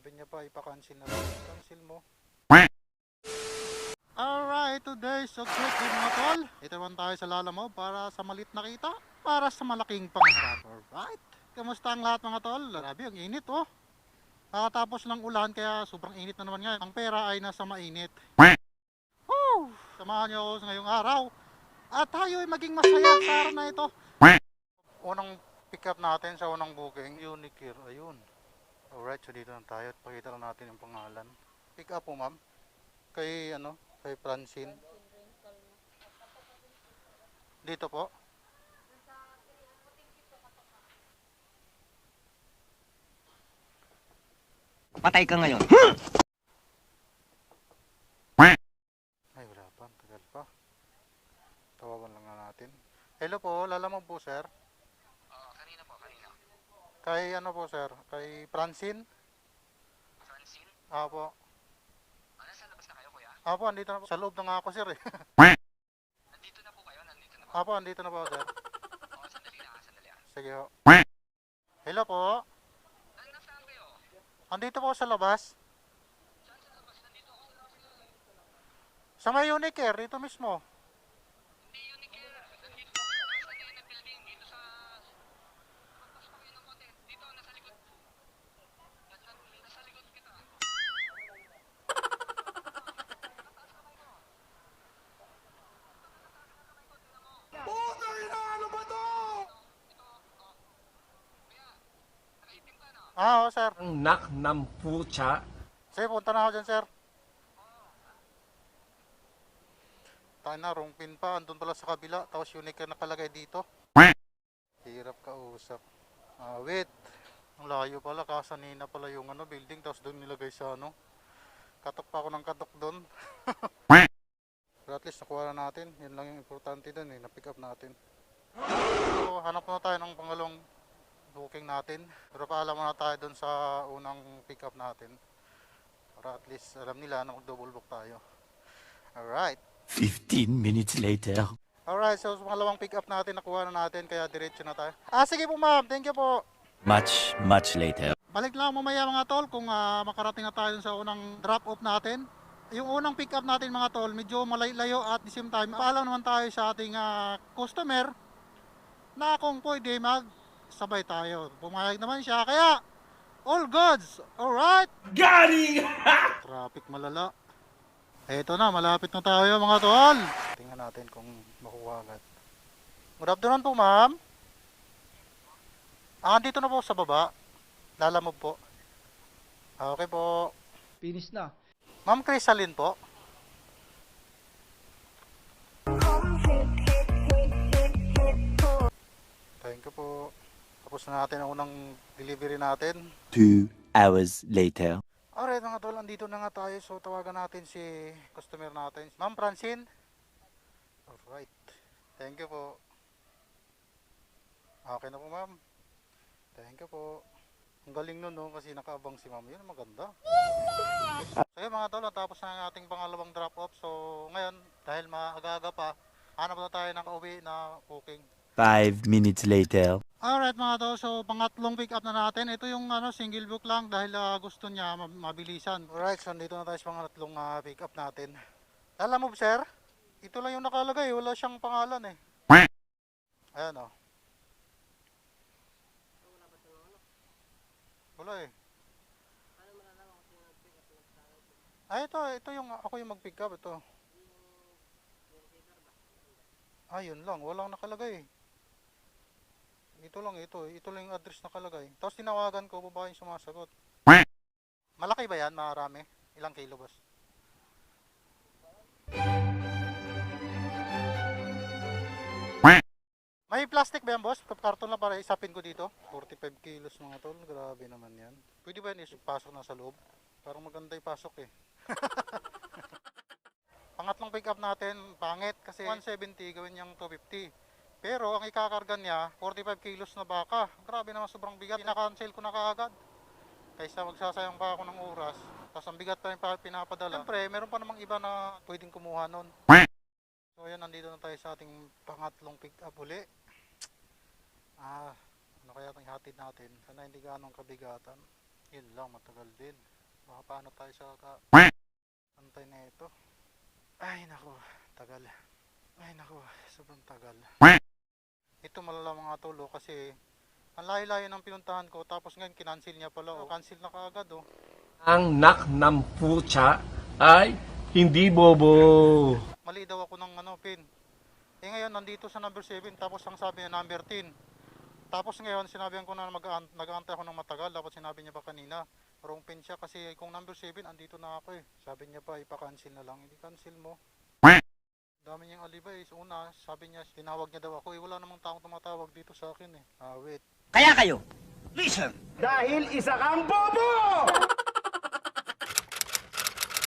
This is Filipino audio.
Sabi niya pa, ipa-cancel na lang. Cancel mo. Alright, today so good din mga tol. Ito naman tayo sa Lalamo para sa malit na kita, para sa malaking pangarap. Alright, kamusta ang lahat mga tol? Grabe, ang init oh. Kakatapos ng ulan kaya sobrang init na naman ngayon. Ang pera ay nasa mainit. Woo! Samahan niyo ako sa ngayong araw. At tayo ay maging masaya sa araw na ito. Unang pick up natin sa unang booking, Unicare. Ayun. Alright, so dito na tayo at pakita lang natin yung pangalan. Pick up po ma'am. Kay ano, kay Francine. Dito po. Patay ka ngayon. Ay, wala pa. Tagal pa. Tawagan lang na natin. Hello po, lalaman po sir. Oo, kanina po, kanina. Kay ano po sir? Kay Francine? Francine? Ah po. Ah, nasa labas na kayo, kuya? Ah po, andito na po. Sa loob na nga ako sir eh. Nandito na po kayo? Nandito na po? ah po, andito na po sir. Oo, sandali na, sandali ah. Sige ho. Hello po. Ah, nasaan kayo? Andito po sa labas. Saan sa labas? Nandito ako sa labas. Sa may Unicare, dito mismo. Ah, oo sir. Ang nak ng pucha. Sige, punta na ako dyan sir. Tayo na, wrong pin pa. Andun pala sa kabila. Tapos Unicare nakalagay dito. Hirap ka usap. Ah, wait. Ang layo pala. Kasanina pala yung ano, building. Tapos doon nilagay sa ano. Katok pa ako ng katok doon. Pero at least nakuha na natin. Yan lang yung importante doon eh. Na-pick up natin. So, hanap na tayo ng pangalawang booking natin. Pero paalam muna tayo doon sa unang pick up natin. Para at least alam nila na mag-double book tayo. Alright. 15 minutes later. Alright, so pangalawang pick up natin, nakuha na natin, kaya diretso na tayo. Ah, sige po ma'am, thank you po. Much, much later. Balik lang mamaya mga tol kung ah, makarating na tayo dun sa unang drop off natin. Yung unang pick up natin mga tol, medyo malay-layo at the same time, paalam naman tayo sa ating ah, customer na kung pwede mag sabay tayo. Pumayag naman siya, kaya all goods, alright? Galing! Traffic malala. Eto na, malapit na tayo mga tol. Tingnan natin kung makuha agad. Good afternoon po ma'am. Ah, dito na po sa baba. Lalamog po. Ah, okay po. Finish na. Ma'am Crisaline po. Thank you po. Tapos na natin ang unang delivery natin. Two hours later. Alright mga tol, andito na nga tayo. So tawagan natin si customer natin. Ma'am Francine. Alright. Thank you po. Okay na po ma'am. Thank you po. Ang galing nun no, kasi nakaabang si ma'am. Yun, maganda. So yun mga tol, natapos na ang ating pangalawang drop off. So ngayon, dahil maaga-aga pa, hanap na tayo ng uwi na booking. Five minutes later. Alright mga to, so pangatlong pick up na natin. Ito yung ano, single book lang dahil ah, gusto niya ma- mabilisan. Alright, so dito na tayo sa pangatlong ah, pick up natin. Alam mo sir, ito lang yung nakalagay, wala siyang pangalan eh. Ayan oh. Wala eh. Ay, ito, ito yung ako yung mag-pick up, ito. Ayun lang, walang nakalagay. Ito lang ito, ito lang yung address nakalagay. Tapos tinawagan ko, babae yung sumasagot. Malaki ba yan? Marami? Ilang kilo boss? May plastic ba yan boss? Karton lang para isapin ko dito. 45 kilos mga tol, grabe naman yan. Pwede ba yan ipasok na sa loob? Parang maganda ipasok eh. Pangatlong pick up natin, pangit kasi 170 gawin niyang 250. Pero ang ikakarga niya, 45 kilos na baka. Grabe naman sobrang bigat. Ina-cancel ko na kaagad. Kaysa magsasayang pa ako ng oras. Tapos ang bigat pa rin pa pinapadala. Siyempre, meron pa namang iba na pwedeng kumuha nun. So ayan, nandito na tayo sa ating pangatlong pick up uli. Ah, ano kaya itong hatid natin? Sana hindi ganong kabigatan. Yun lang, matagal din. Baka paano tayo sa ka... Antay na ito. Ay, nako. Tagal. Ay, nako. Sobrang tagal. Ito malala mga tolo kasi ang layo-layo ng pinuntahan ko tapos ngayon kinancel niya pala. Oh. Cancel na kaagad oh. Ang nak ng putya ay hindi bobo. Mali daw ako ng ano, pin. Eh ngayon, nandito sa number 7, tapos ang sabi niya number 10. Tapos ngayon, sinabihan ko na nag-aantay ako ng matagal, dapat sinabi niya pa kanina. Wrong pin siya kasi kung number 7, andito na ako eh. Sabi niya pa, ipa-cancel na lang. Hindi cancel mo. Dami niyang alibay. So, una, sabi niya, tinawag niya daw ako. Eh, wala namang taong tumatawag dito sa akin eh. Ah, wait. Kaya kayo, listen. Dahil isa kang bobo!